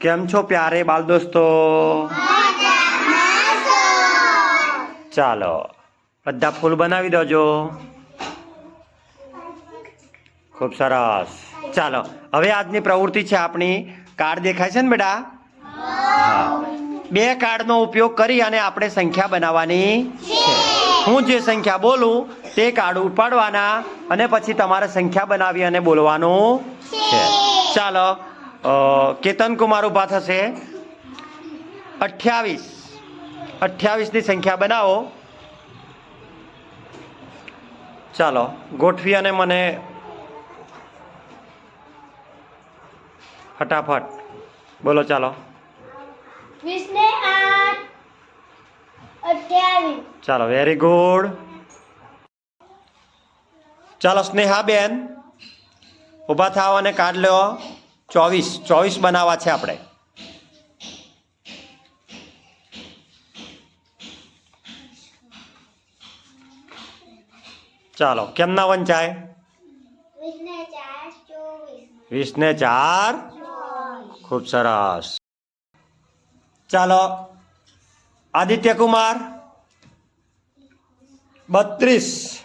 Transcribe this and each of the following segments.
કેમ છો પ્યારે બાલ દોસ્તો? ચાલો, બધા ફૂલ બનાવી દેજો. ખૂબ સરસ. ચાલો, હવે આજની પ્રવૃત્તિ છે આપણી. કાર્ડ દેખાય છે ને બેટા? બે કાર્ડનો ઉપયોગ કરી અને આપણે સંખ્યા બનાવવાની છે. હું જે સંખ્યા બોલું, તે કાર્ડ ઉપાડવાના અને પછી તમારે સંખ્યા બનાવી અને બોલવાનું છે. ચાલો કેતન કુમાર ઊભા થશે અઠ્યાવીસ. અઠ્યાવીસની સંખ્યા બનાવો. ચાલો ગોઠવી અને મને ફટાફટ. બોલો ચાલો. ચાલો વેરી ગુડ ચાલો સ્નેહાબેન ઊભા થાવ અને કાર્ડ લો. ચોવીસ ચોવીસ બનાવવા છે આપણે. ચાલો કેમના વંચાય? વીસ ને ચાર. ખૂબ સરસ. ચાલો, આદિત્ય કુમાર. બત્રીસ.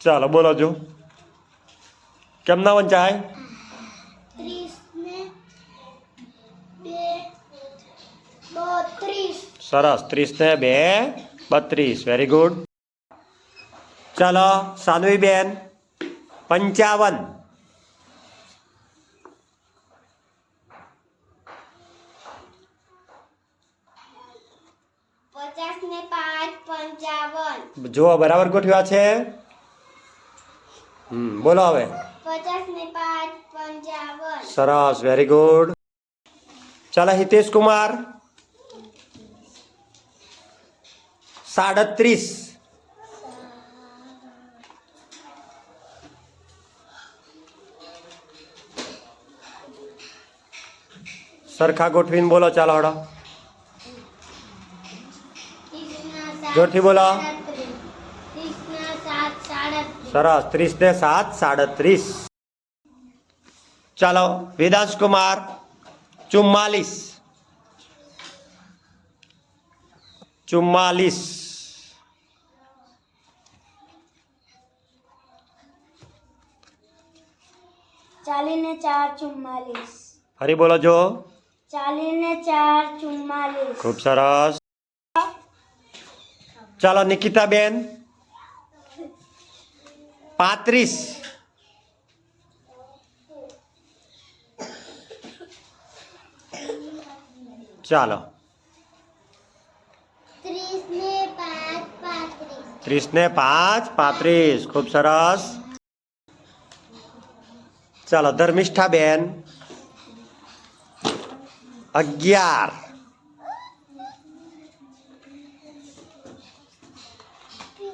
ચાલો બોલો જો. કેમ ના વંચાય? સરસ ત્રીસ ને બે બત્રીસ. વેરી ગુડ ચાલો સાનવી બેન પંચાવન. જુઓ બરાબર ગોઠવ્યા છે? હમ બોલો હવે પચાસ ને પાંચ પંચાવન સરસ વેરી ગુડ ચાલો હિતેશ કુમાર સાડત્રીસ સરખા ગોઠવીને બોલો ચાલો હડો ત્રીસના સાત જોરથી બોલો. સાડત્રીસ. ત્રીસના સાત સાડત્રીસ સરસ ત્રીસ ને સાત સાડત્રીસ. ચાલો વેદાંશ કુમાર ચુમ્માલીસ. ચુમ્માલીસ. ચાલીને ચાર ચુમ્માલીસ. ફરી બોલો જો. ચાલીને ચાર ચુમ્માલીસ. ખૂબ સરસ. ચાલો નિકિતાબેન. પાંત્રીસ. ચાલો. ત્રીસ ને પાંચ પાંત્રીસ. ખૂબ સરસ. ચાલો ધર્મિષ્ઠા બેન અગિયાર.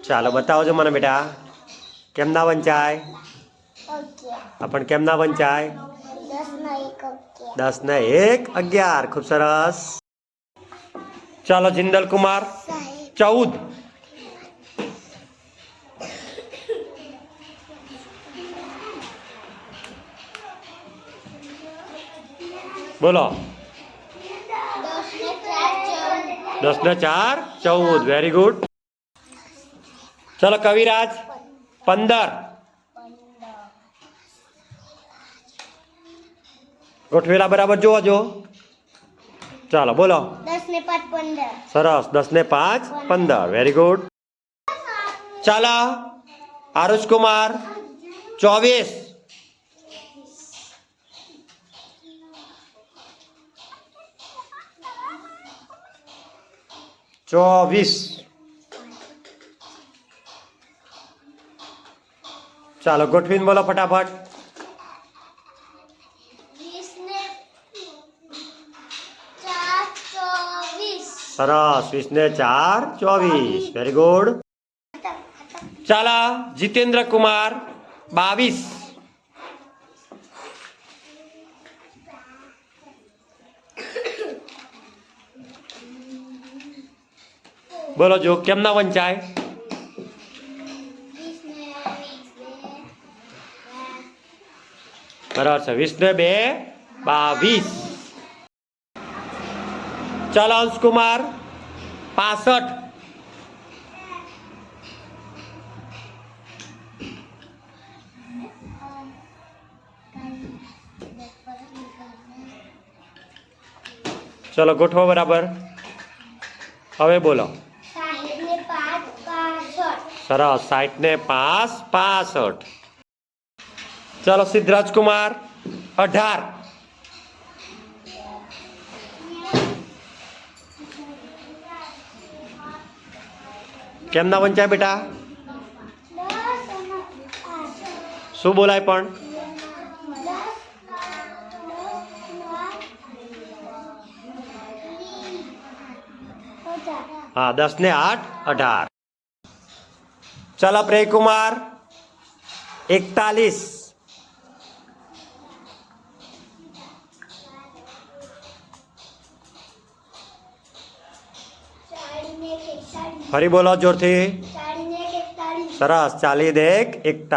ચાલો બતાવજો મને બેટા. કેમ ના વંચાય? પણ કેમ ના વંચાય? દસ ના એક અગિયાર. ખૂબ સરસ. ચાલો જિંદલ કુમાર ચૌદ. બોલો. દસ ને ચાર ચૌદ. વેરી ગુડ ચલો કવિરાજ. પંદર. ગોઠવેલા બરાબર જોવા જો. ચાલો બોલો. સરસ દસ ને પાંચ પંદર. વેરી ગુડ ચાલો આરુષ કુમાર ચોવીસ. ચોવીસ. ચાલો ગોઠવીને બોલો ફટાફટ. સરસ વીસ ને ચાર ચોવીસ. વેરી ગુડ ચાલો જીતેન્દ્ર કુમાર બાવીસ. બોલો જો કેમ ના વંચાય? બરાબર છે. વીસ ને બે બાવીસ. ચાલો અંશકુમાર પાસઠ. ચલો ગોઠવો બરાબર. હવે બોલો. સરસ સાઠ ને પાંચ પાસઠ. ચલો સિદ્ધરાજ કુમાર અઢાર. કેમ ના વંચાય બેટા? શું બોલાય પણ? હા, દસ ને આઠ, અઢાર. ચલો પ્રેમકુમાર, એકતાલીસ. ફરી બોલો જોરથી. સરસ. ચાલી દેખ એકતા